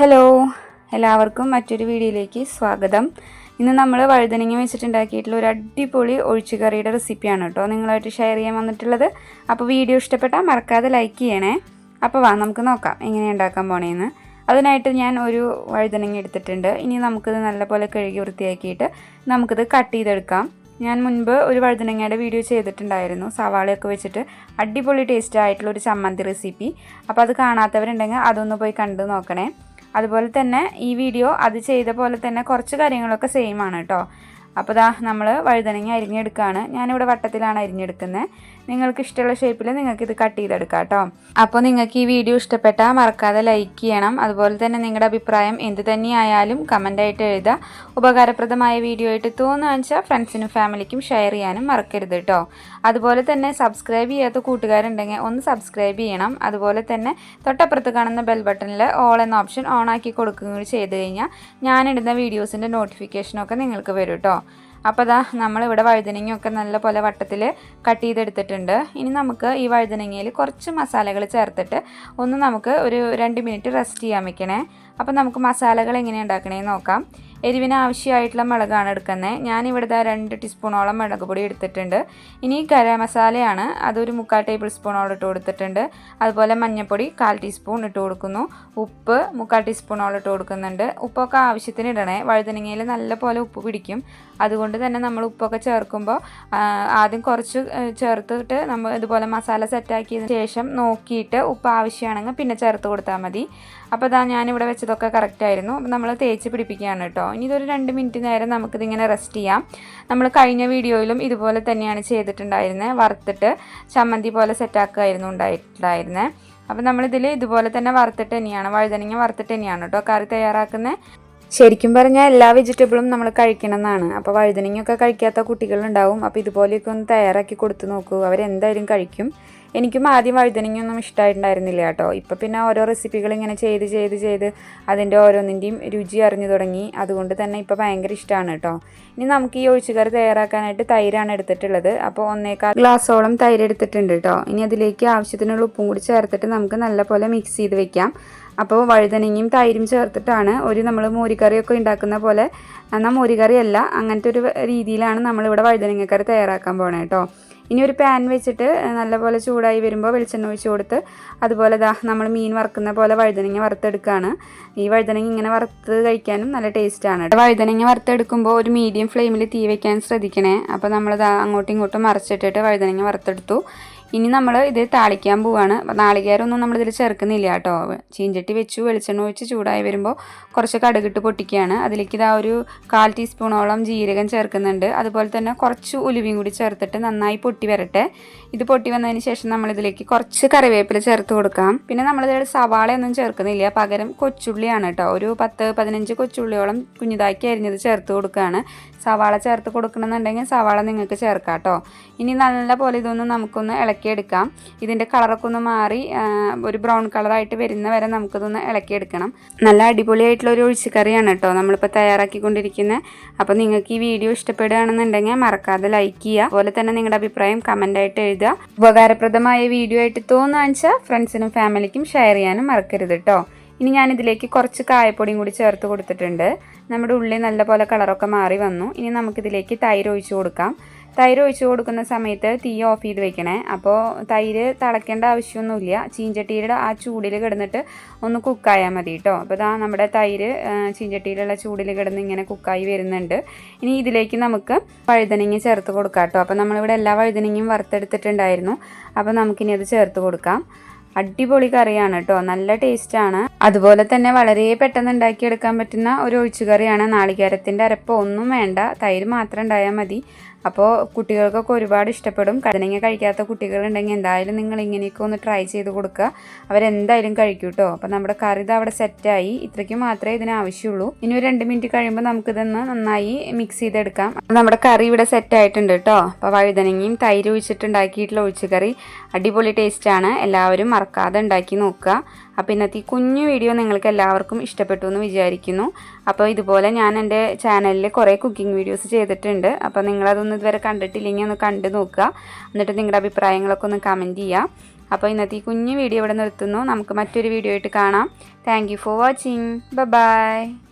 Hello എല്ലാവർക്കും മറ്റൊരു വീഡിയോയിലേക്ക് സ്വാഗതം. ഇന്ന് നമ്മൾ വഴുതനങ്ങ വെച്ചിട്ടുണ്ടാക്കിയിട്ടുള്ള ഒരു അടിപൊളി ഒഴിച്ചുകറിയുടെ റെസിപ്പിയാണ് കേട്ടോ നിങ്ങളായിട്ട് ഷെയർ ചെയ്യാൻ വന്നിട്ടുള്ളത്. അപ്പോൾ വീഡിയോ ഇഷ്ടപ്പെട്ടാൽ മറക്കാതെ ലൈക്ക് ചെയ്യണേ. അപ്പോൾ വാ നമുക്ക് നോക്കാം എങ്ങനെ ഉണ്ടാക്കാൻ പോണേന്ന് അതിനായിട്ട് ഞാൻ ഒരു വഴുതനങ്ങ എടുത്തിട്ടുണ്ട്. ഇനി നമുക്കിത് നല്ലപോലെ കഴുകി വൃത്തിയാക്കിയിട്ട് നമുക്കിത് കട്ട് ചെയ്തെടുക്കാം. ഞാൻ മുൻപ് ഒരു വഴുതനങ്ങയുടെ വീഡിയോ ചെയ്തിട്ടുണ്ടായിരുന്നു. സവാളയൊക്കെ വെച്ചിട്ട് അടിപൊളി ടേസ്റ്റ് ആയിട്ടുള്ള ഒരു ചമ്മന്തി റെസിപ്പി അപ്പോൾ അത് കാണാത്തവരുണ്ടെങ്കിൽ അതൊന്ന് പോയി കണ്ടു നോക്കണേ. അതുപോലെ തന്നെ ഈ വീഡിയോ അത് ചെയ്ത പോലെ തന്നെ കുറച്ച് കാര്യങ്ങളൊക്കെ സെയിം ആണ് കേട്ടോ അപ്പോൾ ദാ നമ്മൾ വഴുതനങ്ങ അരിഞ്ഞെടുക്കുകയാണ് ഞാനിവിടെ വട്ടത്തിലാണ് അരിഞ്ഞെടുക്കുന്നത്. നിങ്ങൾക്ക് ഇഷ്ടമുള്ള ഷേപ്പിൽ നിങ്ങൾക്ക് ഇത് കട്ട് ചെയ്തെടുക്കാം കേട്ടോ അപ്പോൾ നിങ്ങൾക്ക് ഈ വീഡിയോ ഇഷ്ടപ്പെട്ടാൽ മറക്കാതെ ലൈക്ക് ചെയ്യണം. അതുപോലെ തന്നെ നിങ്ങളുടെ അഭിപ്രായം എന്ത് തന്നെയായാലും കമന്റായിട്ട് എഴുതുക. ഉപകാരപ്രദമായ വീഡിയോ ആയിട്ട് തോന്നുക വെച്ചാൽ ഫ്രണ്ട്സിനും ഫാമിലിക്കും ഷെയർ ചെയ്യാനും മറക്കരുത് കേട്ടോ അതുപോലെ തന്നെ സബ്സ്ക്രൈബ് ചെയ്യാത്ത കൂട്ടുകാരുണ്ടെങ്കിൽ ഒന്ന് സബ്സ്ക്രൈബ് ചെയ്യണം. അതുപോലെ തന്നെ തൊട്ടപ്പുറത്ത് കാണുന്ന ബെൽ ബട്ടണിൽ ഓൾ എന്ന ഓപ്ഷൻ ഓൺ ആക്കി കൊടുക്കുകയും കൂടി ചെയ്ത് കഴിഞ്ഞാൽ ഞാനിടുന്ന വീഡിയോസിന്റെ നോട്ടിഫിക്കേഷനൊക്കെ നിങ്ങൾക്ക് വരും കേട്ടോ അപ്പോൾ ദാ നമ്മളിവിടെ വഴുതനങ്ങയൊക്കെ നല്ല പോലെ വട്ടത്തിൽ കട്ട് ചെയ്തെടുത്തിട്ടുണ്ട്. ഇനി നമുക്ക് ഈ വഴുതനങ്ങയിൽ കുറച്ച് മസാലകൾ ചേർത്തിട്ട് ഒന്ന് നമുക്ക് ഒരു രണ്ട് മിനിറ്റ് റെസ്റ്റ് ചെയ്യാൻ വെക്കണേ. അപ്പോൾ നമുക്ക് മസാലകൾ എങ്ങനെ ഉണ്ടാക്കണേന്ന് നോക്കാം. എരിവിന് ആവശ്യമായിട്ടുള്ള മുളകാണ് എടുക്കുന്നത്. ഞാനിവിടെ ദാ രണ്ട് ടീസ്പൂണോളം മുളക് പൊടി എടുത്തിട്ടുണ്ട്. ഇനി ഗരം മസാലയാണ്. അതൊരു മുക്കാൽ ടേബിൾ സ്പൂണോളം ഇട്ട് കൊടുത്തിട്ടുണ്ട്. അതുപോലെ മഞ്ഞൾപ്പൊടി കാൽ ടീസ്പൂൺ ഇട്ട് കൊടുക്കുന്നു. ഉപ്പ് മുക്കാൽ ടീസ്പൂണോളം ഇട്ട് കൊടുക്കുന്നുണ്ട്. ഉപ്പൊക്കെ ആവശ്യത്തിന് ഇടണേ. വഴുതനങ്ങയിൽ നല്ല പോലെ ഉപ്പ് പിടിക്കും. അതുകൊണ്ട് തന്നെ നമ്മൾ ഉപ്പൊക്കെ ചേർക്കുമ്പോൾ ആദ്യം കുറച്ച് ചേർത്തിട്ട് നമ്മൾ ഇതുപോലെ മസാല സെറ്റാക്കിയതിന് ശേഷം നോക്കിയിട്ട് ഉപ്പ് ആവശ്യമാണെങ്കിൽ പിന്നെ ചേർത്ത് കൊടുത്താൽ മതി. അപ്പോൾ ഇതാ ഞാനിവിടെ വെച്ചതൊക്കെ കറക്റ്റായിരുന്നു അപ്പോൾ നമ്മൾ തേച്ച് പിടിപ്പിക്കുകയാണ് കേട്ടോ ഇനി ഇതൊരു രണ്ട് മിനിറ്റ് നേരം നമുക്കിതിങ്ങനെ റെസ്റ്റ് ചെയ്യാം. നമ്മൾ കഴിഞ്ഞ വീഡിയോയിലും ഇതുപോലെ തന്നെയാണ് ചെയ്തിട്ടുണ്ടായിരുന്നത് വറുത്തിട്ട് ചമ്മന്തി പോലെ സെറ്റാക്കുകയായിരുന്നു ഉണ്ടായിട്ടുണ്ടായിരുന്നത് അപ്പോൾ നമ്മളിതിൽ ഇതുപോലെ തന്നെ വറുത്തിട്ട് തന്നെയാണ് വഴുതനങ്ങ വറുത്തിട്ട് തന്നെയാണ് കേട്ടോ കറി തയ്യാറാക്കുന്നത് ശരിക്കും പറഞ്ഞാൽ എല്ലാ വെജിറ്റബിളും നമ്മൾ കഴിക്കണം എന്നാണ് അപ്പോൾ വഴുതനങ്ങയൊക്കെ കഴിക്കാത്ത കുട്ടികളുണ്ടാവും. അപ്പോൾ ഇതുപോലെയൊക്കെ ഒന്ന് തയ്യാറാക്കി കൊടുത്തു നോക്കൂ. അവരെന്തായാലും കഴിക്കും. എനിക്കും ആദ്യം വഴുതനങ്ങയൊന്നും ഇഷ്ടമായിട്ടുണ്ടായിരുന്നില്ല കേട്ടോ. ഇപ്പം പിന്നെ ഓരോ റെസിപ്പികൾ ഇങ്ങനെ ചെയ്ത് ചെയ്ത് ചെയ്ത് അതിന്റെ ഓരോന്നിന്റെയും രുചി അറിഞ്ഞു തുടങ്ങി. അതുകൊണ്ട് തന്നെ ഇപ്പോൾ ഭയങ്കര ഇഷ്ടമാണ് കേട്ടോ. ഇനി നമുക്ക് ഈ ഒഴിച്ചുകറി തയ്യാറാക്കാനായിട്ട് തൈരാണ് എടുത്തിട്ടുള്ളത്. അപ്പോൾ ഒന്നേക്കാൾ ഗ്ലാസ്സോളം തൈര് എടുത്തിട്ടുണ്ട് കേട്ടോ. ഇനി അതിലേക്ക് ആവശ്യത്തിനുള്ള ഉപ്പും കൂടി ചേർത്തിട്ട് നമുക്ക് നല്ലപോലെ മിക്സ് ചെയ്ത് വെക്കാം. അപ്പോൾ വഴുതനങ്ങയും തൈരും ചേർത്തിട്ടാണ് ഒരു നമ്മൾ മോരിക്കറിയൊക്കെ ഉണ്ടാക്കുന്ന പോലെ. എന്നാൽ മോരിക്കറിയല്ല അങ്ങനത്തെ ഒരു രീതിയിലാണ് നമ്മളിവിടെ വഴുതനങ്ങക്കറി തയ്യാറാക്കാൻ പോണേ കേട്ടോ ഇനി ഒരു പാൻ വെച്ചിട്ട് നല്ലപോലെ ചൂടായി വരുമ്പോൾ വെളിച്ചെണ്ണ ഒഴിച്ച് കൊടുത്ത് അതുപോലെ ദാ നമ്മൾ മീൻ വറുക്കുന്ന പോലെ വഴുതനങ്ങ വറുത്തെടുക്കുകയാണ് ഈ വഴുതനങ്ങ ഇങ്ങനെ വറുത്ത് കഴിക്കാനും നല്ല ടേസ്റ്റാണ് വഴുതനങ്ങ വറുത്തെടുക്കുമ്പോൾ ഒരു മീഡിയം ഫ്ലെയിമിൽ തീ വയ്ക്കാൻ ശ്രദ്ധിക്കണേ. അപ്പോൾ നമ്മൾ അങ്ങോട്ടും ഇങ്ങോട്ടും മറിച്ചിട്ടിട്ട് വഴുതനങ്ങ വറുത്തെടുത്തു. ഇനി നമ്മൾ ഇത് താളിക്കാൻ പോവാണ്. നാളികേരമൊന്നും നമ്മളിതിൽ ചേർക്കുന്നില്ല കേട്ടോ. ചീഞ്ചട്ടി വെച്ചു വെളിച്ചെണ്ണ ഒഴിച്ച് ചൂടായി വരുമ്പോൾ കുറച്ച് കടുകിട്ട് പൊട്ടിക്കുകയാണ്. അതിലേക്ക് ഇതാ ഒരു കാൽ ടീസ്പൂണോളം ജീരകം ചേർക്കുന്നുണ്ട്. അതുപോലെ തന്നെ കുറച്ച് ഉലുവയും കൂടി ചേർത്തിട്ട് നന്നായി പൊട്ടി വരട്ടെ. ഇത് പൊട്ടി വന്നതിന് ശേഷം നമ്മളിതിലേക്ക് കുറച്ച് കറിവേപ്പില ചേർത്ത് കൊടുക്കാം. പിന്നെ നമ്മളിതിൽ സവാളയൊന്നും ചേർക്കുന്നില്ല. പകരം കൊച്ചുള്ളിയാണ് കേട്ടോ. ഒരു പത്ത് പതിനഞ്ച് കൊച്ചുള്ളിയോളം കുഞ്ഞിതാക്കി അരിഞ്ഞത് ചേർത്ത് കൊടുക്കുകയാണ്. സവാള ചേർത്ത് കൊടുക്കണമെന്നുണ്ടെങ്കിൽ സവാള നിങ്ങൾക്ക് ചേർക്കാം കേട്ടോ. ഇനി നല്ല പോലെ ഇതൊന്ന് നമുക്കൊന്ന് ഇളക്കിയെടുക്കാം. ഇതിന്റെ കളറൊക്കെ ഒന്ന് മാറി ഒരു ബ്രൗൺ കളറായിട്ട് വരുന്ന വരെ നമുക്കിതൊന്ന് ഇളക്കിയെടുക്കണം. നല്ല അടിപൊളിയായിട്ടുള്ള ഒരു ഒഴിച്ചുകറിയാണ് കേട്ടോ നമ്മളിപ്പോൾ തയ്യാറാക്കിക്കൊണ്ടിരിക്കുന്നത് അപ്പോൾ നിങ്ങൾക്ക് ഈ വീഡിയോ ഇഷ്ടപ്പെടുകയാണെന്നുണ്ടെങ്കിൽ മറക്കാതെ ലൈക്ക് ചെയ്യുക. അതുപോലെ തന്നെ നിങ്ങളുടെ അഭിപ്രായം കമന്റായിട്ട് എഴുതുക. ഉപകാരപ്രദമായ വീഡിയോ ആയിട്ട് തോന്നുക വെച്ചാൽ ഫ്രണ്ട്സിനും ഫാമിലിക്കും ഷെയർ ചെയ്യാനും മറക്കരുത് കേട്ടോ. ഇനി ഞാനിതിലേക്ക് കുറച്ച് കായപ്പൊടിയും കൂടി ചേർത്ത് കൊടുത്തിട്ടുണ്ട്. നമ്മുടെ ഉള്ളി നല്ലപോലെ കളറൊക്കെ മാറി വന്നു. ഇനി നമുക്കിതിലേക്ക് തൈര് ഒഴിച്ചു കൊടുക്കാം. തൈര് ഒഴിച്ചു കൊടുക്കുന്ന സമയത്ത് തീ ഓഫ് ചെയ്ത് വെക്കണേ. അപ്പോൾ തൈര് തിളയ്ക്കേണ്ട ആവശ്യമൊന്നുമില്ല. ചീഞ്ചട്ടിയുടെ ആ ചൂടിൽ കിടന്നിട്ട് ഒന്ന് കുക്കായാൽ മതി കേട്ടോ അപ്പോൾ ഇതാ നമ്മുടെ തൈര് ചീഞ്ചട്ടിയിലുള്ള ചൂടിൽ കിടന്ന് ഇങ്ങനെ കുക്കായി വരുന്നുണ്ട്. ഇനി ഇതിലേക്ക് നമുക്ക് വഴുതനങ്ങ ചേർത്ത് കൊടുക്കാം കേട്ടോ അപ്പോൾ നമ്മളിവിടെ എല്ലാ വഴുതനങ്ങയും വറുത്തെടുത്തിട്ടുണ്ടായിരുന്നു. അപ്പോൾ നമുക്കിനി അത് ചേർത്ത് കൊടുക്കാം. അടിപൊളി കറിയാണ് കേട്ടോ നല്ല ടേസ്റ്റാണ് അതുപോലെ തന്നെ വളരെ പെട്ടെന്ന് ഉണ്ടാക്കിയെടുക്കാൻ പറ്റുന്ന ഒരു ഒഴിച്ചുകറിയാണ് നാളികേരത്തിന്റെ അരപ്പ്. ഒന്നും വേണ്ട തൈര് മാത്രം ഉണ്ടായാൽ മതി. അപ്പോൾ കുട്ടികൾക്കൊക്കെ ഒരുപാട് ഇഷ്ടപ്പെടും. കടനങ്ങ കഴിക്കാത്ത കുട്ടികളുണ്ടെങ്കിൽ എന്തായാലും നിങ്ങൾ ഇങ്ങനെയൊക്കെ ഒന്ന് ട്രൈ ചെയ്ത് കൊടുക്കുക. അവരെന്തായാലും കഴിക്കും കേട്ടോ അപ്പോൾ നമ്മുടെ കറി ഇത് അവിടെ സെറ്റായി ഇത്രയ്ക്ക് മാത്രമേ ഇതിന് ആവശ്യമുള്ളൂ. ഇനി ഒരു രണ്ട് മിനിറ്റ് കഴിയുമ്പോൾ നമുക്കിതൊന്ന് നന്നായി മിക്സ് ചെയ്തെടുക്കാം. നമ്മുടെ കറി ഇവിടെ സെറ്റ് ആയിട്ടുണ്ട് കേട്ടോ അപ്പോൾ വഴുതനങ്ങയും തൈര് ഒഴിച്ചിട്ടുണ്ടാക്കിയിട്ടുള്ള ഒഴിച്ചുകറി. അടിപൊളി ടേസ്റ്റാണ് എല്ലാവരും മറക്കാതെ ഉണ്ടാക്കി നോക്കുക. അപ്പോൾ ഇന്നത്തെ കുഞ്ഞു വീഡിയോ നിങ്ങൾക്ക് എല്ലാവർക്കും ഇഷ്ടപ്പെട്ടു എന്ന് വിചാരിക്കുന്നു. അപ്പോൾ ഇതുപോലെ ഞാൻ എന്റെ ചാനലിൽ കുറേ കുക്കിംഗ് വീഡിയോസ് ചെയ്തിട്ടുണ്ട്. അപ്പോൾ നിങ്ങളതൊന്നും ഇതുവരെ കണ്ടിട്ടില്ലെങ്കിൽ ഒന്ന് കണ്ടു നോക്കുക. എന്നിട്ട് നിങ്ങളുടെ അഭിപ്രായങ്ങളൊക്കെ ഒന്ന് കമന്റ് ചെയ്യുക. അപ്പോൾ ഇന്നത്തെ ഈ കുഞ്ഞു വീഡിയോ ഇവിടെ നിർത്തുന്നു. നമുക്ക് മറ്റൊരു വീഡിയോ ആയിട്ട് കാണാം. Thank for watching bye